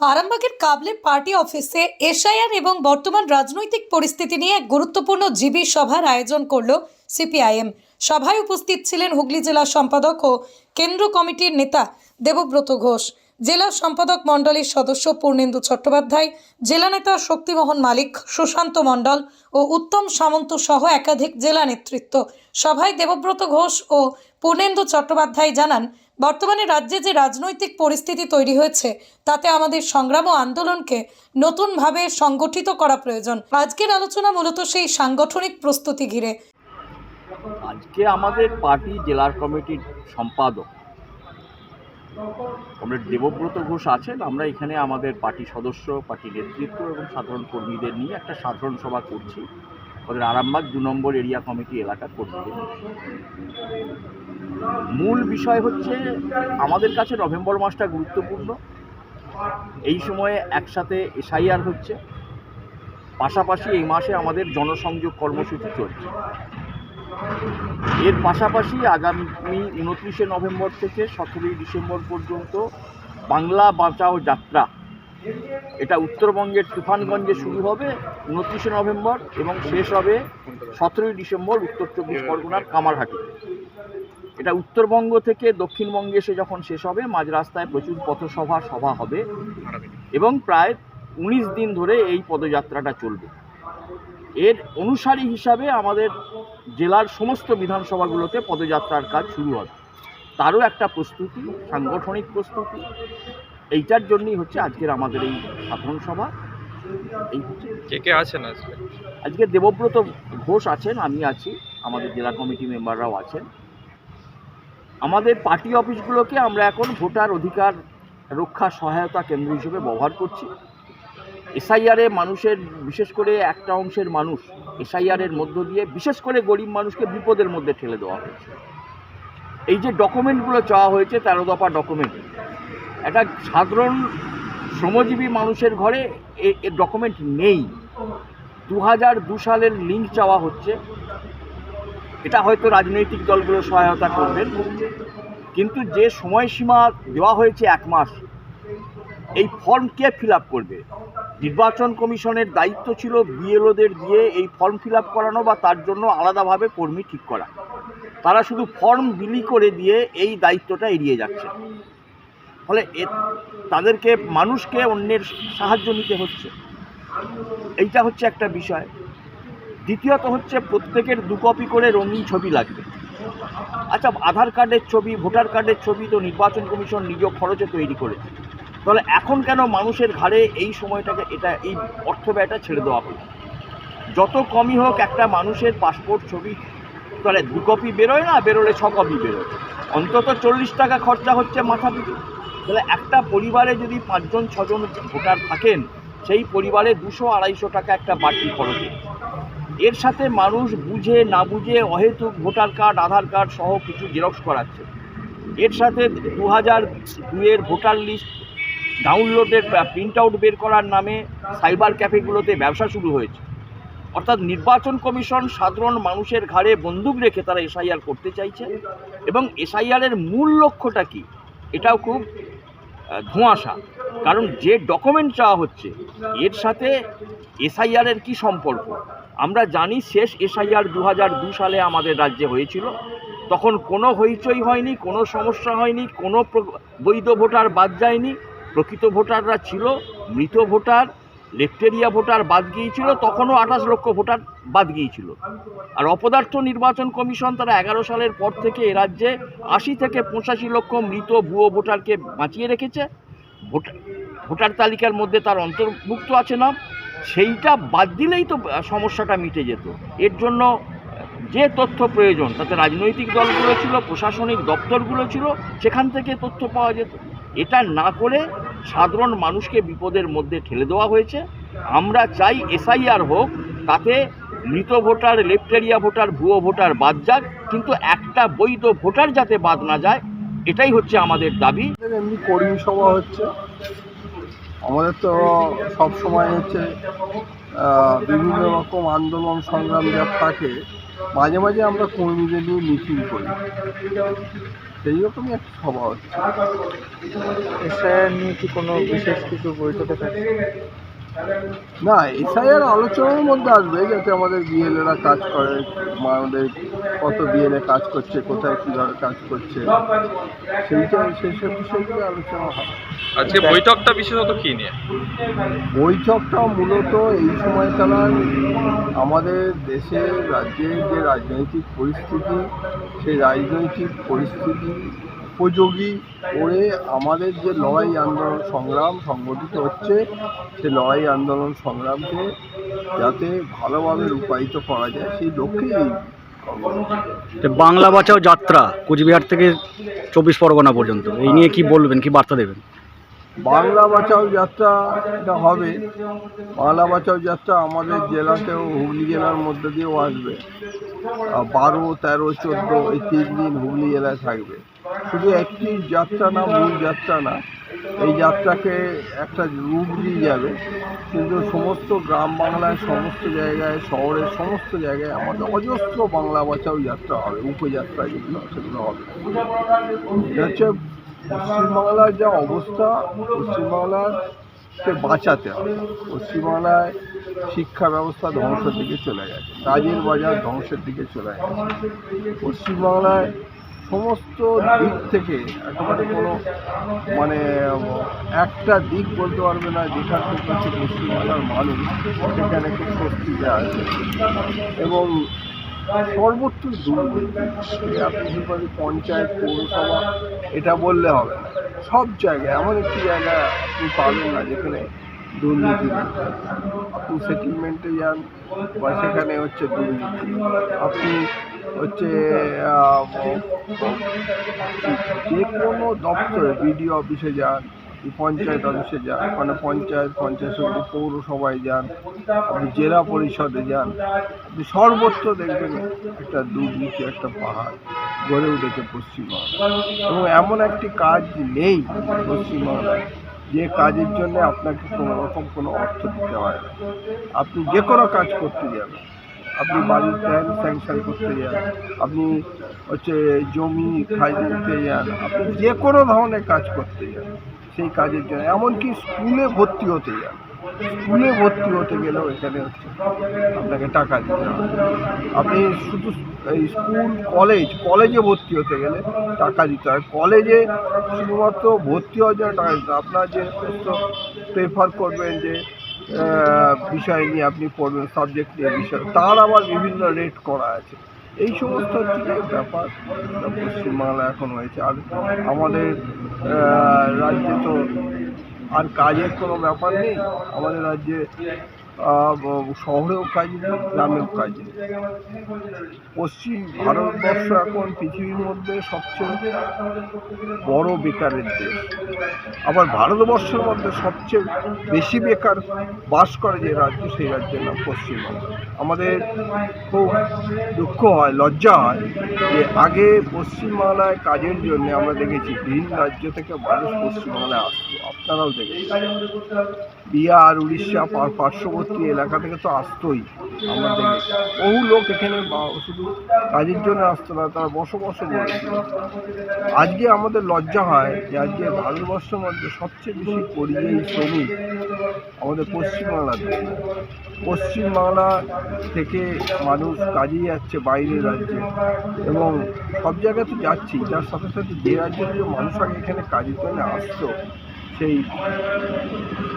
আরামবাগের কাবলে পার্টি অফিসে এসআইআর এবং বর্তমান রাজনৈতিক পরিস্থিতি নিয়ে এক গুরুত্বপূর্ণ জিবি সভার আয়োজন করল সিপিআইএম। সভায় উপস্থিত ছিলেন হুগলি জেলা সম্পাদক ও কেন্দ্র কমিটির নেতা দেবব্রত ঘোষ, জেলা সম্পাদক মণ্ডলীর সদস্য পূর্ণেন্দু চট্টোপাধ্যায়, জেলা নেতা শক্তিমোহন মালিক, সুশান্ত মণ্ডল ও উত্তম সামন্ত সহ একাধিক জেলা নেতৃত্ব। সভায় দেবব্রত ঘোষ ও পূর্ণেন্দু চট্টোপাধ্যায় জানান বর্তমানে রাজ্যে যে রাজনৈতিক পরিস্থিতি তৈরি হয়েছে, তাতে আমাদের সংগ্রাম ও আন্দোলনকে নতুনভাবে সংগঠিত করা প্রয়োজন। আজকের আলোচনা মূলত সেই সাংগঠনিক প্রস্তুতি ঘিরে। আজকে আমাদের পার্টি জেলার কমিটির সম্পাদক কমরেড দেবব্রত ঘোষ আছেন। আমরা এখানে আমাদের পার্টি সদস্য, পার্টি নেতৃত্ব এবং সাধারণ কর্মীদের নিয়ে একটা সাধারণ সভা করছি। আমাদের আরামবাগ দু নম্বর এরিয়া কমিটি এলাকা নিয়ে। মূল বিষয় হচ্ছে, আমাদের কাছে নভেম্বর মাসটা গুরুত্বপূর্ণ। এই সময়ে একসাথে এসআইআর হচ্ছে। পাশাপাশি এই মাসে আমাদের জনসংযোগ কর্মসূচি চলছে। এর পাশাপাশি আগামী উনত্রিশে নভেম্বর থেকে সতেরোই ডিসেম্বর পর্যন্ত বাংলা বাঁচাও যাত্রা এটা উত্তরবঙ্গের তুফানগঞ্জে শুরু হবে উনত্রিশে নভেম্বর এবং শেষ হবে সতেরোই ডিসেম্বর উত্তর চব্বিশ পরগনার কামারহাটি। এটা উত্তরবঙ্গ থেকে দক্ষিণবঙ্গে এসে যখন শেষ হবে মাঝ রাস্তায় প্রচুর পথসভা সভা হবে এবং প্রায় উনিশ দিন ধরে এই পদযাত্রাটা চলবে। এর অনুসারী হিসাবে আমাদের জেলার সমস্ত বিধানসভাগুলোতে পদযাত্রার কাজ শুরু হবে। তারও একটা প্রস্তুতি সাংগঠনিক প্রস্তুতি। এইটার জন্যই হচ্ছে আজকের আমাদের এই সাধারণ সভা। এই কে কে আছেন আজকে? আজকে দেবব্রত ঘোষ আছেন আমি আছি। আমাদের জেলা কমিটি মেম্বাররাও আছেন। আমাদের পার্টি অফিসগুলোকে আমরা এখন ভোটার অধিকার রক্ষা সহায়তা কেন্দ্র হিসেবে ব্যবহার করছি। এসআইআরে মানুষের বিশেষ করে একটা অংশের মানুষ এসআইআরের মধ্য দিয়ে বিশেষ করে গরিব মানুষকে বিপদের মধ্যে ঠেলে দেওয়া হয়েছে। এই যে ডকুমেন্টগুলো চাওয়া হয়েছে তেরো দফা ডকুমেন্ট একটা সাধারণ শ্রমজীবী মানুষের ঘরে এ ডকুমেন্ট নেই। দু হাজার দু সালের লিঙ্ক চাওয়া হচ্ছে। এটা হয়তো রাজনৈতিক দলগুলো সহায়তা করবেন। কিন্তু যে সময়সীমা দেওয়া হয়েছে এক মাস, এই ফর্ম কে ফিল করবে? নির্বাচন কমিশনের দায়িত্ব ছিল বিএলওদের দিয়ে এই ফর্ম ফিল করানো বা তার জন্য আলাদাভাবে কর্মী ঠিক করা। তারা শুধু ফর্ম বিলি করে দিয়ে এই দায়িত্বটা এড়িয়ে যাচ্ছে। ফলে তাদেরকে, মানুষকে অন্যের সাহায্য নিতে হচ্ছে। এইটা হচ্ছে একটা বিষয়। দ্বিতীয়ত হচ্ছে প্রত্যেকের দু কপি করে রঙিন ছবি লাগবে। আচ্ছা আধার কার্ডের ছবি, ভোটার কার্ডের ছবি তো নির্বাচন কমিশন নিজ খরচে তৈরি করেছে। তাহলে এখন কেন মানুষের ঘাড়ে এই সময়টাকে এটা, এই অর্থ ব্যয়টা ছেড়ে দেওয়া হলো? যত কমই হোক একটা মানুষের পাসপোর্ট ছবি, তাহলে দু কপি বেরোয় না? বেরোলে ছ কপি বেরোয়। অন্তত চল্লিশ টাকা খরচা হচ্ছে মাথা পিছু। তাহলে একটা পরিবারে যদি পাঁচজন, ছজন ভোটার থাকেন, সেই পরিবারে দুশো আড়াইশো টাকা একটা বাড়তি খরচ এর সাথে মানুষ বুঝে, না বুঝে অহেতুক ভোটার কার্ড, আধার কার্ড সহ কিছু জেরক্স করাচ্ছে। এর সাথে দু হাজার দুয়ের ভোটার লিস্ট ডাউনলোডের প্রিন্ট আউট বের করার নামে সাইবার ক্যাফেগুলোতে ব্যবসা শুরু হয়েছে। অর্থাৎ নির্বাচন কমিশন সাধারণ মানুষের ঘাড়ে বন্দুক রেখে তারা এসআইআর করতে চাইছে এবং এসআইআরের মূল লক্ষ্যটা কি? এটাও খুব ধোঁয়াশা। কারণ যে ডকুমেন্ট চাওয়া হচ্ছে, এর সাথে এসআইআরের কি সম্পর্ক? আমরা জানি শেষ এসআইআর দু হাজার দু সালে আমাদের রাজ্যে হয়েছিল। তখন কোনো হইচই হয়নি, কোনো সমস্যা হয়নি, কোনো বৈধ ভোটার বাদ যায়নি। প্রকৃত ভোটাররা ছিল মৃত ভোটার লেফটেরিয়া ভোটার বাদ গিয়েছিল, তখনও আঠাশ লক্ষ ভোটার বাদ গিয়েছিল। আর অপদার্থ নির্বাচন কমিশন তারা এগারো সালের পর থেকে এ রাজ্যে আশি থেকে পঁচাশি লক্ষ মৃত ভুয়ো ভোটারকে বাঁচিয়ে রেখেছে। ভোটার ভোটার তালিকার মধ্যে তার অন্তর্ভুক্ত আছে না সেইটা বাদ দিলেই তো সমস্যাটা মিটে যেত। এর জন্য যে তথ্য প্রয়োজন, তাতে রাজনৈতিক দলগুলো ছিল, প্রশাসনিক দপ্তরগুলো ছিল, সেখান থেকে তথ্য পাওয়া যেত। এটা না করে সাধারণ মানুষকে বিপদের মধ্যে ঠেলে দেওয়া হয়েছে। আমরা চাই এসআইআর হোক, তাতে মৃত ভোটার লেফটেরিয়া ভোটার, ভুয়ো ভোটার বাদ যাক, কিন্তু একটা বৈধ ভোটার যাতে বাদ না যায়, এটাই হচ্ছে আমাদের দাবি। এমনি কর্মী সভা হচ্ছে। আমাদের তো সব সময় হচ্ছে বিভিন্ন রকম আন্দোলন সংগ্রাম যা থাকে, মাঝে মাঝে আমরা কর্মীদের নিয়ে মিটিং করি। সেই রকমই একটা সভা হচ্ছে। এসআইআর নিয়ে কি কোনো বিশেষ কিছু বৈঠকে থাকে না এসআইআর আলোচনার মধ্যে আসবে যাতে আমাদের বিএলএরা কাজ করে আমাদের কত বিএলএ কাজ করছে কোথায় কীভাবে কাজ করছে। সেইটা সেসব বিষয়গুলো আলোচনা হয় আজকে বৈঠকটা বিশেষত কি নিয়ে? বৈঠকটা মূলত এই সময়কালার আমাদের দেশের রাজ্যের যে রাজনৈতিক পরিস্থিতি সেই রাজনৈতিক পরিস্থিতি উপযোগী করে আমাদের যে লড়াই আন্দোলন সংগ্রাম সংগঠিত হচ্ছে, সে লড়াই আন্দোলন সংগ্রামকে যাতে ভালোভাবে রূপায়িত করা যায়, সেই লক্ষ্যেই বাংলা বাঁচাও যাত্রা, কোচবিহার থেকে চব্বিশ পরগনা পর্যন্ত। এই নিয়ে কি বলবেন, কি বার্তা দেবেন? বাংলা বাঁচাও যাত্রা এটা হবে। বাংলা বাঁচাও যাত্রা আমাদের জেলাতেও, হুগলি জেলার মধ্যে দিয়েও আসবে। বারো, তেরো, চোদ্দ এই তিন দিন হুগলি জেলায় থাকবে। শুধু একটি যাত্রা না, মূল যাত্রা না, এই যাত্রাকে একটা রূপ দিয়ে যাবে। কিন্তু সমস্ত গ্রাম বাংলায়, সমস্ত জায়গায়, শহরের সমস্ত জায়গায় আমাদের অজস্র বাংলা বাঁচাও যাত্রা হবে, উপযাত্রা যেগুলো সেগুলো হবে। হচ্ছে পশ্চিমবাংলার যা অবস্থা পশ্চিমবাংলাকে বাঁচাতে হবে। পশ্চিমবাংলায় শিক্ষা ব্যবস্থা ধ্বংসের দিকে চলে গেছে কাজের বাজার ধ্বংসের দিকে চলে গেছে। পশ্চিমবাংলায় সমস্ত দিক থেকে একেবারে কোনো মানে একটা দিক বলতে পারবে না, যেখান থেকে পশ্চিমবাংলার মানুষ সেখানে খুব স্বস্তিতে আছে এবং সর্বত্র দুর্নীতি পঞ্চায়েত, পৌরসভা এটা বললে হবে না। সব জায়গায়, এমন একটি জায়গা আপনি পাবেন না যেখানে দুর্নীতি আপনি সেটেলমেন্টে যান বা সেখানে হচ্ছে দুর্নীতি। আপনি হচ্ছে যে কোনো দপ্তরে বিডিও অফিসে যান পঞ্চায়েত অফিসে যান মানে পঞ্চায়েত পঞ্চায়েত সমিতি, পৌরসভায় যান, আপনি জেলা পরিষদে যান, আপনি সর্বত্র দেখবেন একটা দুর্নীতি একটা পাহাড় গড়ে উঠেছে পশ্চিমবাংলা এবং এমন একটি কাজ নেই পশ্চিমবাংলায় যে কাজের জন্য আপনাকে কোনো রকম কোনো অর্থ দিতে হয় না। আপনি যে কোনো কাজ করতে যাবেন। আপনি বাড়ির প্ল্যান স্যাংশন করতে যান, আপনি হচ্ছে জমি খাইতে দিতে যান, আপনি যে কোনো ধরনের কাজ করতে যান সেই কাজের জন্য। এমনকি স্কুলে ভর্তি হতে যান। স্কুলে ভর্তি হতে গেলেও এখানে হচ্ছে আপনাকে টাকা দিতে হবে। আপনি শুধু এই স্কুল, কলেজ, কলেজে ভর্তি হতে গেলে টাকা দিতে হয়। কলেজে শুধুমাত্র ভর্তি হওয়ার জন্য টাকা দিতে হয়। আপনার যে সমস্ত প্রেফার করবেন যে বিষয় নিয়ে আপনি পড়বেন সাবজেক্ট নিয়ে বিষয়, তার আবার বিভিন্ন রেট করা আছে। এই সমস্ত হচ্ছে ব্যাপার। পশ্চিমবাংলা এখন হয়েছে। আর আমাদের রাজ্যে তো আর কাজের কোনো ব্যাপার নেই। আমাদের রাজ্যে শহরেও কাজ নেই, গ্রামেও কাজ নেই। পশ্চিম ভারতবর্ষ এখন পৃথিবীর মধ্যে সবচেয়ে বড় বেকারের দেশ। আবার ভারতবর্ষের মধ্যে সবচেয়ে বেশি বেকার বাস করে যে রাজ্য, সেই রাজ্যের নাম পশ্চিমবঙ্গ। আমাদের খুব দুঃখ হয়, লজ্জা হয় যে আগে পশ্চিমবাংলায় কাজের জন্য আমরা দেখেছি ভিন রাজ্য থেকে মানুষ পশ্চিমবাংলায় আসতো। আপনারাও দেখেছেন। বিহার, উড়িষ্যা পা- পার্শ্ববর্তী এলাকা থেকে তো আসতোই আমরা দেখেছি বহু লোক এখানে শুধু কাজের জন্য আসতো না, তারা বসবাস করেছিল আজকে আমাদের লজ্জা হয় যে আজকে ভারতবর্ষের মধ্যে সবচেয়ে বেশি পরিযায়ী শ্রমিক আমাদের পশ্চিমবাংলাতে। পশ্চিমবাংলা থেকে মানুষ কাজে যাচ্ছে বাইরের রাজ্যে এবং সব জায়গাতে যাচ্ছি তার সাথে সাথে যে রাজ্যে মানুষ আগে এখানে কাজের জন্য আসতো সেই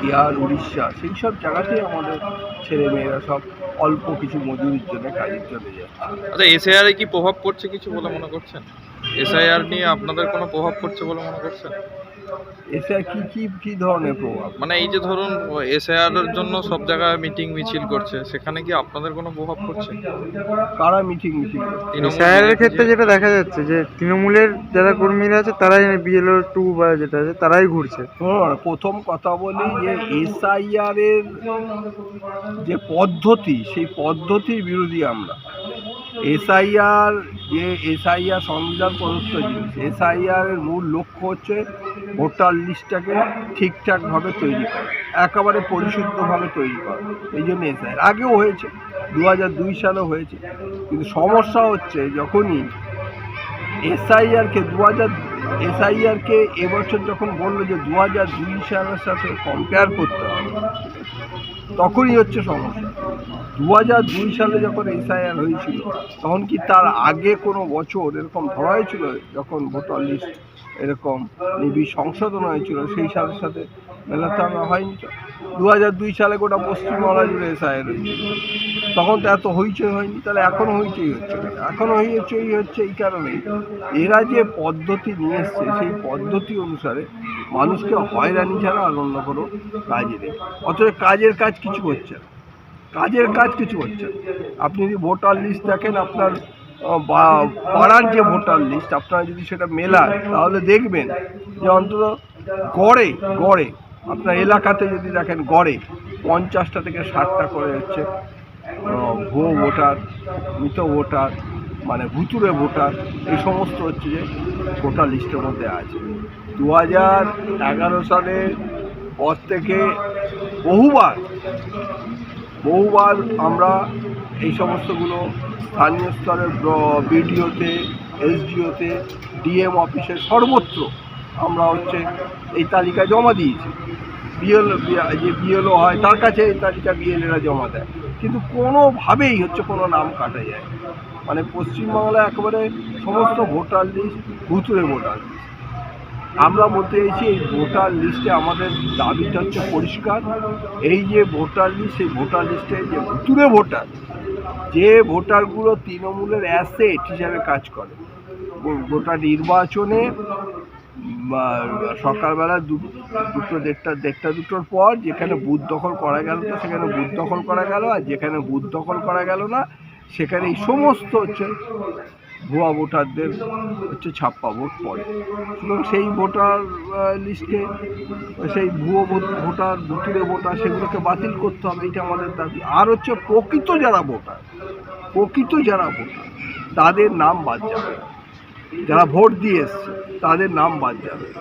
বিহার, উড়িষ্যা, সেই সব জায়গাতেই আমাদের ছেলে মেয়েরা সব অল্প কিছু মজুরির জন্য কাজে চলে যাচ্ছে আচ্ছা এসআইআর কি প্রভাব পড়ছে কিছু বলে মনে করছেন? এসআইআর নিয়ে আপনাদের কোনো প্রভাব পড়ছে বলে মনে করছেন? কি কি কি ধরনের প্রভাব? মানে এই যে ধরুন এসআইআর এর জন্য সব জায়গায় মিটিং মিছিল করছে সেখানে কি আপনাদের কোনো প্রভাব পড়ছে? কারা মিটিং এর ক্ষেত্রে যেটা দেখা যাচ্ছে যে তৃণমূলের যারা কর্মীরা আছে তারাই বিএলও টু বা যেটা আছে তারাই ঘুরছে। প্রথম কথা বলি যে এসআইআর এর যে পদ্ধতি সেই পদ্ধতির বিরোধী আমরা। এসআইআর যে এসআইআর সংবিধান প্রদত্ত জিনিস, এসআইআর এর মূল লক্ষ্য হচ্ছে ভোটার লিস্টটাকে ঠিকঠাকভাবে তৈরি করা, একেবারে পরিশুদ্ধভাবে তৈরি করা, এই জন্য এসআইআর। আগেও হয়েছে দু হাজার দুই সালেও হয়েছে, কিন্তু সমস্যা হচ্ছে যখনই এসআইআরকে দু হাজার এসআইআরকে এবছর যখন বলল যে দু হাজার দুই সালের সাথে কম্পেয়ার করতে হবে, তখনই হচ্ছে সমস্যা। দু দুই সালে যখন এসআইআর হয়েছিল, তখন কি তার আগে কোনো বছর এরকম ধরা হয়েছিল? যখন ভোটার লিস্ট এরকম নিবিড় সংশোধন হয়েছিল, সেই সাথে মেলাতে আমরা হয়নি দু হাজার দুই সালে গোটা পশ্চিমবাংলা জুড়ে এসআইআর হয়েছিল। তখন তো এত হইচই হয়নি, তাহলে এখনও হইচই হচ্ছে? এখনও হইচই হচ্ছে এই কারণে। এরা যে পদ্ধতি নিয়ে এসছে, সেই পদ্ধতি অনুসারে মানুষকে হয়রানি ছাড়া আর অন্য কোনো কাজই নেই। অথচ কাজের কাজ কিছু হচ্ছে না। কাজের কাজ কিছু হচ্ছে আপনি যদি ভোটার লিস্ট দেখেন, আপনার পাড়ার যে ভোটার লিস্ট আপনারা যদি সেটা মেলান, তাহলে দেখবেন যে অন্তত গড়ে গড়ে, আপনার এলাকাতে যদি দেখেন গড়ে, পঞ্চাশটা থেকে ষাটটা করে হচ্ছে ভুয়ো ভোটার মৃত ভোটার মানে ভুতুরে ভোটার এই সমস্ত হচ্ছে যে ভোটার লিস্টের মধ্যে আছে। দু হাজার এগারো সালের পর থেকে বহুবার বহুবার আমরা এই সমস্তগুলো স্থানীয় স্তরের বিডিওতে, এসডিওতে, ডিএম অফিসে সর্বত্র আমরা হচ্ছে এই তালিকা জমা দিয়েছি। বিএল যে বিএলও হয়, তার কাছে এই তালিকা বিএলএরা জমা দেয়। কিন্তু কোনোভাবেই হচ্ছে কোনো নাম কাটা যায় মানে পশ্চিমবাংলায় একেবারে সমস্ত ভোটার লিস্ট ভুতুরে ভোটার। আমরা বলতে চাইছি এই ভোটার লিস্টে আমাদের দাবিটা হচ্ছে পরিষ্কার। এই যে ভোটার লিস্ট সেই ভোটার লিস্টে যে ভুতুরে ভোটার, যে ভোটারগুলো তৃণমূলের অ্যাসেট হিসাবে কাজ করে। গোটা নির্বাচনে সকালবেলা দুটো দেড়টা দেড়টা দুটোর পর যেখানে বুথ দখল করা গেল তো সেখানে বুথ দখল করা গেল, আর যেখানে বুথ দখল করা গেল না, সেখানে এই সমস্ত হচ্ছে ভুয়া ভোটারদের হচ্ছে ছাপ্পা ভোট পড়ে। সুতরাং সেই ভোটার লিস্টে সেই ভুয়ো ভোট- ভোটার ভুতুরে ভোটার সেগুলোকে বাতিল করতে হবে, এটা আমাদের দাবি। আর হচ্ছে প্রকৃত যারা ভোটার, প্রকৃত যারা ভোটার, তাদের নাম বাদ যাবে। যারা ভোট দিয়ে এসছে, তাদের নাম বাদ যাবে।